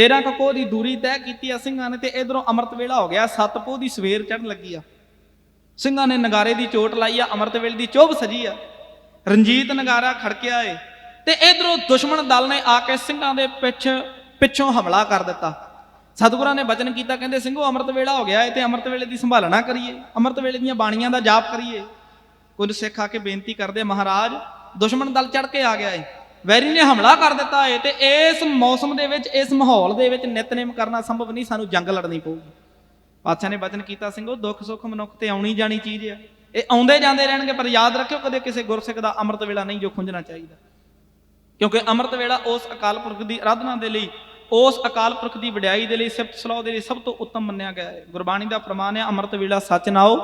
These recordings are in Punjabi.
13 ਕਕੋ ਦੀ ਦੂਰੀ ਤੈਅ ਕੀਤੀ ਆ ਸਿੰਘਾਂ ਨੇ ਤੇ ਇਧਰੋਂ ਅੰਮ੍ਰਿਤ ਵੇਲਾ ਹੋ ਗਿਆ। ਸੱਤ ਪੋਹ ਦੀ ਸਵੇਰ ਚੜਨ ਲੱਗੀ ਆ। ਸਿੰਘਾਂ ਨੇ ਨਗਾਰੇ ਦੀ ਚੋਟ ਲਾਈ ਆ, ਅੰਮ੍ਰਿਤ ਵੇਲੇ ਦੀ ਚੋਭ ਸਜੀ ਆ। ਰਣਜੀਤ ਨਗਾਰਾ ਖੜਕਿਆ ਏ। ਤੇ ਇਧਰੋਂ ਦੁਸ਼ਮਣ ਦਲ ਨੇ ਆ ਕੇ ਸਿੰਘਾਂ ਦੇ ਪਿੱਛ, ਪਿੱਛੋਂ ਹਮਲਾ ਕਰ ਦਿੱਤਾ। ਸਤਿਗੁਰਾਂ ਨੇ ਬਚਨ ਕੀਤਾ, ਕਹਿੰਦੇ, ਸਿੰਘੋ, ਅੰਮ੍ਰਿਤ ਵੇਲਾ ਹੋ ਗਿਆ ਏ ਤੇ ਅੰਮ੍ਰਿਤ ਵੇਲੇ ਦੀ ਸੰਭਾਲਣਾ ਕਰੀਏ। ਅੰਮ੍ਰਿਤ ਵੇਲੇ ਦੀਆਂ ਬਾਣੀਆਂ ਦਾ ਜਾਪ ਕਰੀਏ। ਕੁਝ ਸਿੱਖ ਆ ਕੇ ਬੇਨਤੀ ਕਰਦੇ, ਮਹਾਰਾਜ, ਦੁਸ਼ਮਣ ਦਲ ਚੜ ਕੇ ਆ ਗਿਆ ਏ। ਵੈਰੀ ਨੇ ਹਮਲਾ ਕਰ ਦਿੱਤਾ ਹੈ ਤੇ ਇਸ ਮੌਸਮ ਦੇ ਵਿੱਚ, ਇਸ ਮਾਹੌਲ ਦੇ ਵਿੱਚ ਨਿਤਨੇਮ ਕਰਨਾ ਸੰਭਵ ਨਹੀਂ, ਸਾਨੂੰ ਜੰਗ ਲੜਨੀ ਪਊਗੀ। ਪਾਤਸ਼ਾਹ ਨੇ ਬਚਨ ਕੀਤਾ, ਸਿੰਘੋ, ਦੁੱਖ, ਸੁੱਖ ਮਨੁੱਖ ਤੇ ਆਉਣੀ ਜਾਣੀ ਚੀਜ਼ ਆ। ਇਹ ਆਉਂਦੇ ਜਾਂਦੇ ਰਹਿਣਗੇ, ਪਰ ਯਾਦ ਰੱਖਿਓ, ਕਦੇ ਕਿਸੇ ਗੁਰਸਿੱਖ ਦਾ ਅੰਮ੍ਰਿਤ ਵੇਲਾ ਨਹੀਂ ਜੋ ਖੁੰਝਣਾ ਚਾਹੀਦਾ। ਕਿਉਂਕਿ ਅੰਮ੍ਰਿਤ ਵੇਲਾ ਉਸ ਅਕਾਲ ਪੁਰਖ ਦੀ ਆਰਾਧਨਾ ਦੇ ਲਈ, ਉਸ ਅਕਾਲ ਪੁਰਖ ਦੀ ਵਡਿਆਈ ਦੇ ਲਈ, ਸਿਫਤ ਸਲਾਹ ਦੇ ਲਈ ਸਭ ਤੋਂ ਉੱਤਮ ਮੰਨਿਆ ਗਿਆ ਹੈ। ਗੁਰਬਾਣੀ ਦਾ ਪ੍ਰਮਾਣ ਹੈ, ਅੰਮ੍ਰਿਤ ਵੇਲਾ ਸੱਚ ਨਾਓ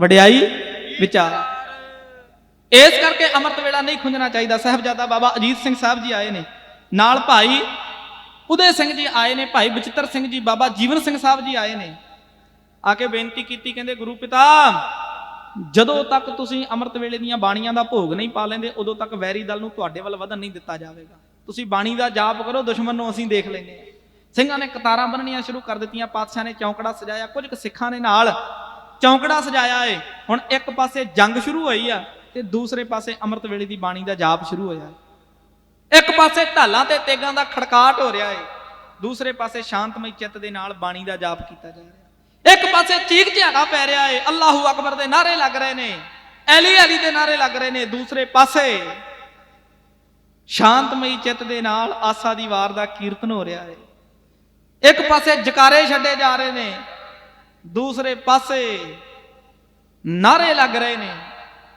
ਵਡਿਆਈ ਵਿਚਾਰ। ਇਸ ਕਰਕੇ ਅੰਮ੍ਰਿਤ ਵੇਲਾ ਨਹੀਂ ਖੁੰਝਣਾ ਚਾਹੀਦਾ। ਸਾਹਿਬਜ਼ਾਦਾ ਬਾਬਾ ਅਜੀਤ ਸਿੰਘ ਸਾਹਿਬ ਜੀ ਆਏ ਨੇ। ਨਾਲ ਭਾਈ ਉਦੇ ਸਿੰਘ ਜੀ ਆਏ ਨੇ, ਭਾਈ ਬਚਿੱਤਰ ਸਿੰਘ ਜੀ, ਬਾਬਾ ਜੀਵਨ ਸਿੰਘ ਸਾਹਿਬ ਜੀ ਆਏ ਨੇ। ਆ ਕੇ ਬੇਨਤੀ ਕੀਤੀ, ਕਹਿੰਦੇ, ਗੁਰੂ ਪਿਤਾ, ਜਦੋਂ ਤੱਕ ਤੁਸੀਂ ਅੰਮ੍ਰਿਤ ਵੇਲੇ ਦੀਆਂ ਬਾਣੀਆਂ ਦਾ ਭੋਗ ਨਹੀਂ ਪਾ ਲੈਂਦੇ, ਉਦੋਂ ਤੱਕ ਵੈਰੀ ਦਲ ਨੂੰ ਤੁਹਾਡੇ ਵੱਲ ਵਧਣ ਨਹੀਂ ਦਿੱਤਾ ਜਾਵੇਗਾ। ਤੁਸੀਂ ਬਾਣੀ ਦਾ ਜਾਪ ਕਰੋ, ਦੁਸ਼ਮਣ ਨੂੰ ਅਸੀਂ ਦੇਖ ਲੈਨੇ ਆ ਸਿੰਘਾਂ ਨੇ ਕਤਾਰਾਂ ਬੰਨਣੀਆਂ ਸ਼ੁਰੂ ਕਰ ਦਿੱਤੀਆਂ, ਪਾਤਸ਼ਾਹ ਨੇ ਚੌਂਕੜਾ ਸਜਾਇਆ, ਕੁਝ ਕੁ ਸਿੱਖਾਂ ਨੇ ਨਾਲ ਚੌਂਕੜਾ ਸਜਾਇਆ ਏ। ਹੁਣ ਇੱਕ ਪਾਸੇ ਜੰਗ ਸ਼ੁਰੂ ਹੋਈ ਆ ਤੇ ਦੂਸਰੇ ਪਾਸੇ ਅੰਮ੍ਰਿਤ ਵੇਲੇ ਦੀ ਬਾਣੀ ਦਾ ਜਾਪ ਸ਼ੁਰੂ ਹੋਇਆ। ਇੱਕ ਪਾਸੇ ਢਾਲਾਂ ਤੇ ਤੇਗਾਂ ਦਾ ਖੜਕਾਟ ਹੋ ਰਿਹਾ ਹੈ ਦੂਸਰੇ ਪਾਸੇ ਸ਼ਾਂਤਮਈ ਚਿੱਤ ਦੇ ਨਾਲ ਬਾਣੀ ਦਾ ਜਾਪ ਕੀਤਾ ਜਾ ਰਿਹਾ ਇੱਕ ਪਾਸੇ ਚੀਕ ਝਾੜਾ ਪੈ ਰਿਹਾ ਹੈ ਅੱਲਾਹੂ ਅਕਬਰ ਦੇ ਨਾਰੇ ਲੱਗ ਰਹੇ ਨੇ। ਐਲੀ ਅਲੀ ਦੇ ਨਾਰੇ ਲੱਗ ਰਹੇ ਨੇ। ਦੂਸਰੇ ਪਾਸੇ ਸ਼ਾਂਤਮਈ ਚਿੱਤ ਦੇ ਨਾਲ ਆਸਾ ਦੀ ਵਾਰ ਦਾ ਕੀਰਤਨ ਹੋ ਰਿਹਾ ਏ। ਇੱਕ ਪਾਸੇ ਜਕਾਰੇ ਛੱਡੇ ਜਾ ਰਹੇ ਨੇ। ਦੂਸਰੇ ਪਾਸੇ ਨਾਰੇ ਲੱਗ ਰਹੇ ਨੇ।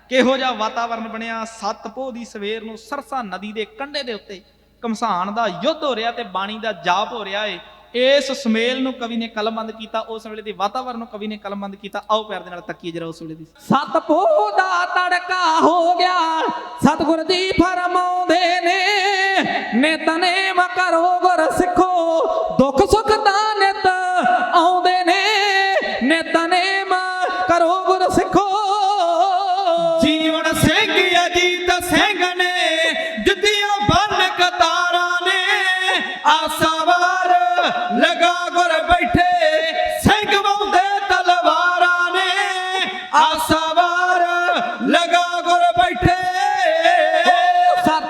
ਕਿਹੋ ਜਿਹਾ ਵਾਤਾਵਰਣ ਬਣਿਆ? ਸੱਤ ਦੀ ਸਵੇਰ ਨੂੰ ਸਰਸਾ ਨਦੀ ਦੇ ਕੰਢੇ ਦੇ ਉੱਤੇ ਕਮਸਾਨ ਦਾ ਯੁੱਧ ਹੋ ਰਿਹਾ ਤੇ ਬਾਣੀ ਦਾ ਜਾਪ ਹੋ ਰਿਹਾ ਏ। ਇਸ ਸਮੇਲ ਨੂੰ ਕਵੀ ਨੇ ਕਲਮਬੰਦ ਕੀਤਾ, ਉਸ ਵੇਲੇ ਦੇ ਵਾਤਾਵਰਣ ਨੂੰ ਕਵੀ ਨੇ ਕਲਮਬੰਦ ਕੀਤਾ। ਆਓ ਪਿਆਰ ਦੇ ਨਾਲ ਤੱਕੀਏ ਜਰਾ ਉਸ ਵੇਲੇ ਦੀ। ਸਤ ਦਾ ਤੜਕਾ ਹੋ ਗਿਆ, ਸਤਿਗੁਰ ਜੀ ਫਰਮਾਉਂਦੇ ਨੇ ਨਿਤਨੇਮ ਕਰੋ ਗੁਰ ਸਿੱਖੋ।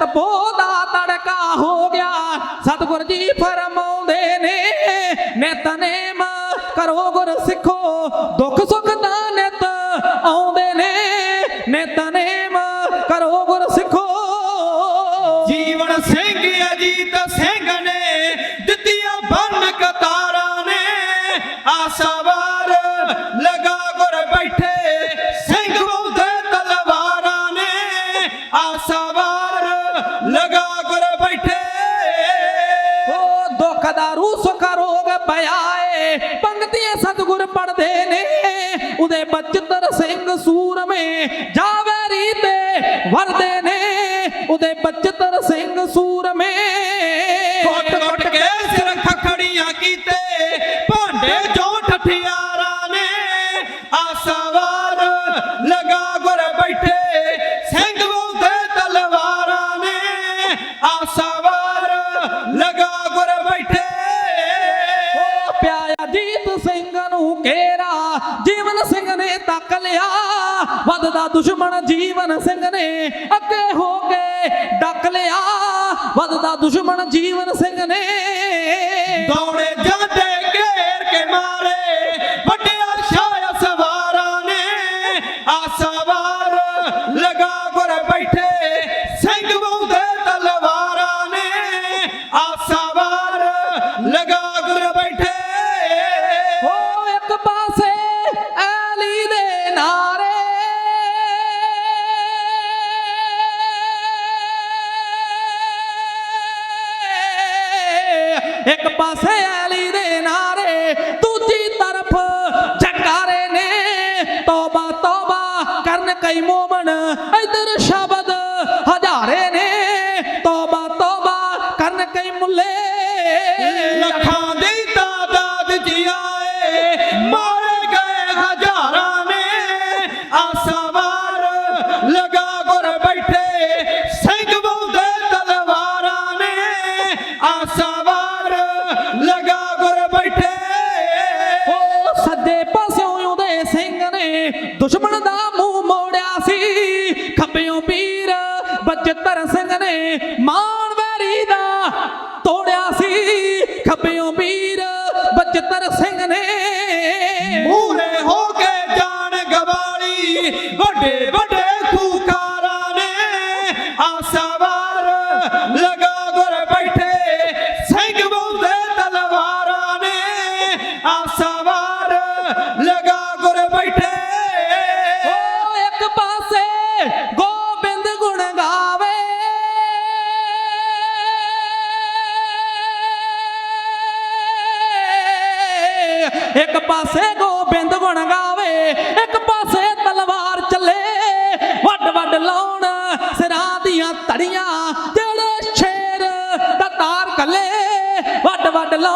ਸਤ ਦਾ ਤੜਕਾ ਹੋ ਗਿਆ। ਸਤਿਗੁਰ ਜੀ ਫਰਮਾਉਂਦੇ ਨੇ, ਨਿਤਨੇਮ ਕਰੋ ਗੁਰ ਸਿੱਖੋ, ਦੁੱਖ ਸੁੱਖ ਦਾ ਨਿਤ ਆਉਂਦੇ ਨੇ। ਨਿਤਨੇਮ ਕਰੋ ਗੁਰ ਸਿੱਖੋ। ਜੀਵਨ ਸਿੰਘ ਅਜੀਤ ਸਿੰਘ ਨੇ ਦਿੱਤੀਆਂ ਬੰਨ ਕਤਾਰਾਂ ਨੇ। ਆਸਾਵਾਰ ਲਗਾ ਗੁਰ ਬੈਠੇ, ਸਿੰਘ ਵਾਉਂਦੇ ਤਲਵਾਰਾਂ ਨੇ। ਆਸਾਵਾਰ ਲਗਾ ਗੁਰ ਬੈਠੇ। ਓ ਦੁੱਖ ਦਾ ਰੂ ਸੁਖ ਰੋਗ ਪਿਆ ਏ ਪੰਕਤੀਆਂ ਸਤਿਗੁਰ ਪੜਦੇ ਨੇ। ਉਹਦੇ ਬਚਤਰ ਸਿੰਘ ਸੂਰਮੇ ਜਾਵੇਰੀ ਤੇ ਵਰਦੇ ਨੇ। ਉਹਦੇ ਬਚਤਰ ਸਿੰਘ ਸੂਰਮੇ ਵੱਧਦਾ ਦੁਸ਼ਮਣ ਜੀਵਨ ਸਿੰਘ ਨੇ ਅੱਗੇ ਹੋ ਕੇ ਡੱਕ ਲਿਆ। ਵੱਧਦਾ ਦੁਸ਼ਮਣ ਜੀਵਨ ਸਿੰਘ ਨੇ ਦੌੜੇ ਇੱਕ ਪਾਸੇ ਐਲੀ ਦੇ ਨਾਰੇ, ਦੂਜੀ ਤਰਫ ਜਕਾਰੇ ਨੇ। ਤੋਬਾ ਤੋਬਾ ਕਰਨ ਕਈ ਮੋਮਨ ਇਧਰ ਸ਼ਬਦ ਹਜ਼ਾਰੇ ਨੇ। ਤੋਬਾ ਤੋਬਾ ਕਰਨ ਕਈ ਮੁੱਲੇ। ਲੱਖਾਂ ਦੀ ਤਾਦਾਦ ਜੀ ਆਏ, ਮਾਰੇ ਗਏ ਹਜ਼ਾਰਾਂ ਨੇ। ਆਸਾਵਾਰ ਲਗਾ ਮੂੰਹ ਮੋੜਿਆ ਸੀ। ਖੱਬਿਓਂ ਪੀਰ ਬਚਤਰ ਸਿੰਘ ਨੇ ਮਾਨ ਵੈਰੀ ਦਾ ਤੋੜਿਆ ਸੀ। ਖੱਬਿਓਂ ਪੀਰ ਬਚਤਰ ਸਿੰਘ ਨੇ ਮੂਰੇ ਹੋ ਕੇ ਜਾਣ ਗਵਾਲੀ। ਵੱਡੇ ਵੱਡੇ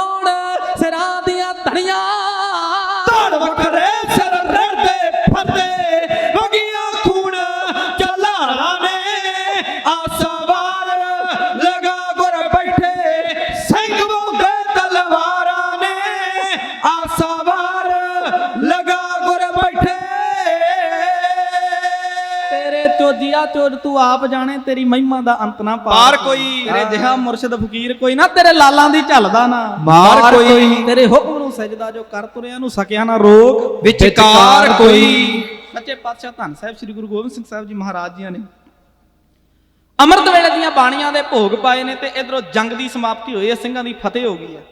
ਵੱਡ ਚੋਜੀਆ ਚੋਜ ਤੂੰ ਆਪ ਜਾਣੇ ਤੇਰੀ ਮਹਿਮਾ ਦਾ ਅੰਤ ਨਾ ਪਾਰ ਕੋਈ। ਤੇਰੇ ਜਿਹਾ ਮੁਰਸ਼ਿਦ ਫਕੀਰ ਕੋਈ ਨਾ ਤੇਰੇ ਲਾਲਾਂ ਦੀ ਝਲਦਾ ਨਾ। ਮਾਰ ਕੋਈ। ਤੇਰੇ ਹੁਕਮ ਨੂੰ ਸਜਦਾ ਜੋ ਕਰ ਤੁਰਿਆ ਨੂੰ ਸਕਿਆ ਨਾ ਰੋਕ। ਵਿਚਕਾਰ ਕੋਈ। ਸੱਚੇ ਪਾਤਸ਼ਾਹ ਧੰਨ ਸਾਹਿਬ ਸ੍ਰੀ ਗੁਰੂ ਗੋਬਿੰਦ ਸਿੰਘ ਸਾਹਿਬ ਜੀ ਮਹਾਰਾਜ ਜੀਆਂ ਨੇ। ਅੰਮ੍ਰਿਤ ਵੇਲੇ ਦੀਆਂ ਬਾਣੀਆਂ ਦੇ ਭੋਗ ਪਾਏ ਨੇ ਤੇ ਇਧਰੋਂ ਜੰਗ ਦੀ ਸਮਾਪਤੀ ਹੋਈ ਹੈ ਸਿੰਘਾਂ ਦੀ ਫਤਿਹ ਹੋ ਗਈ ਹੈ।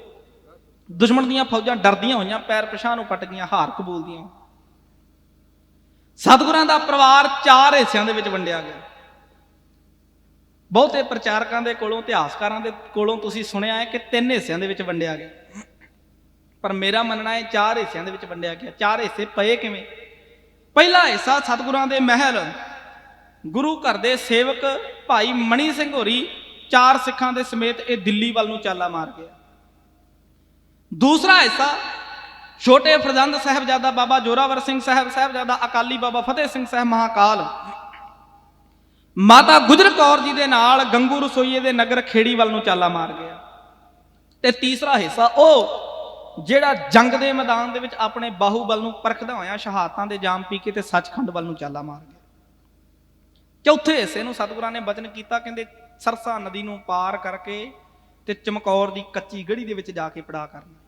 ਦੁਸ਼ਮਣ ਦੀਆਂ ਫੌਜਾਂ ਡਰਦੀਆਂ ਹੋਈਆਂ ਪੈਰ ਪਛਾਹ ਨੂੰ ਪਟ ਗਈਆਂ ਹਾਰ ਕਬੂਲਦੀਆਂ ਸਤਿਗੁਰਾਂ ਦਾ ਪਰਿਵਾਰ ਚਾਰ ਹਿੱਸਿਆਂ ਦੇ ਵਿੱਚ ਵੰਡਿਆ ਗਿਆ। ਬਹੁਤੇ ਪ੍ਰਚਾਰਕਾਂ ਦੇ ਕੋਲੋਂ, ਇਤਿਹਾਸਕਾਰਾਂ ਦੇ ਕੋਲੋਂ ਤੁਸੀਂ ਸੁਣਿਆ ਹੈ ਕਿ ਤਿੰਨ ਹਿੱਸਿਆਂ ਦੇ ਵਿੱਚ ਵੰਡਿਆ ਗਿਆ। ਪਰ ਮੇਰਾ ਮੰਨਣਾ ਹੈ ਚਾਰ ਹਿੱਸਿਆਂ ਦੇ ਵਿੱਚ ਵੰਡਿਆ ਗਿਆ। ਚਾਰ ਹਿੱਸੇ ਪਏ ਕਿਵੇਂ? ਪਹਿਲਾ ਹਿੱਸਾ ਸਤਿਗੁਰਾਂ ਦੇ ਮਹਿਲ। ਗੁਰੂ ਘਰ ਦੇ ਸੇਵਕ ਭਾਈ ਮਣੀ ਸਿੰਘ ਹੋਰੀ ਚਾਰ ਸਿੱਖਾਂ ਦੇ ਸਮੇਤ ਇਹ ਦਿੱਲੀ ਵੱਲ ਨੂੰ ਚਾਲਾ ਮਾਰ ਗਿਆ। ਦੂਸਰਾ ਹਿੱਸਾ ਛੋਟੇ ਫਰਜ਼ੰਦ ਸਾਹਿਬਜ਼ਾਦਾ ਬਾਬਾ ਜੋਰਾਵਰ ਸਿੰਘ ਸਾਹਿਬ, ਸਾਹਿਬਜ਼ਾਦਾ ਅਕਾਲੀ ਬਾਬਾ ਫਤਿਹ ਸਿੰਘ ਸਾਹਿਬ ਮਹਾਕਾਲ। ਮਾਤਾ ਗੁਜਰ ਕੌਰ ਜੀ ਦੇ ਨਾਲ ਗੰਗੂ ਰਸੋਈਏ ਦੇ ਨਗਰ ਖੇੜੀ ਵੱਲ ਨੂੰ ਚਾਲਾ ਮਾਰ ਗਿਆ। ਤੇ ਤੀਸਰਾ ਹਿੱਸਾ ਉਹ, ਜਿਹੜਾ ਜੰਗ ਦੇ ਮੈਦਾਨ ਦੇ ਵਿੱਚ ਆਪਣੇ ਬਾਹੂਬਲ ਨੂੰ ਪਰਖਦਾ ਹੋਇਆ, ਸ਼ਹਾਦਤਾਂ ਦੇ ਜਾਮ ਪੀ ਕੇ ਤੇ ਸੱਚਖੰਡ ਵੱਲ ਨੂੰ ਚਾਲਾ ਮਾਰ ਗਿਆ। ਚੌਥੇ ਹਿੱਸੇ ਨੂੰ ਸਤਿਗੁਰਾਂ ਨੇ ਬਚਨ ਕੀਤਾ, ਕਹਿੰਦੇ ਸਰਸਾ ਨਦੀ ਨੂੰ ਪਾਰ ਕਰਕੇ ਤੇ ਚਮਕੌਰ ਦੀ ਕੱਚੀ ਗੜੀ ਦੇ ਵਿੱਚ ਜਾ ਕੇ ਪੜਾ ਕਰਨਾ।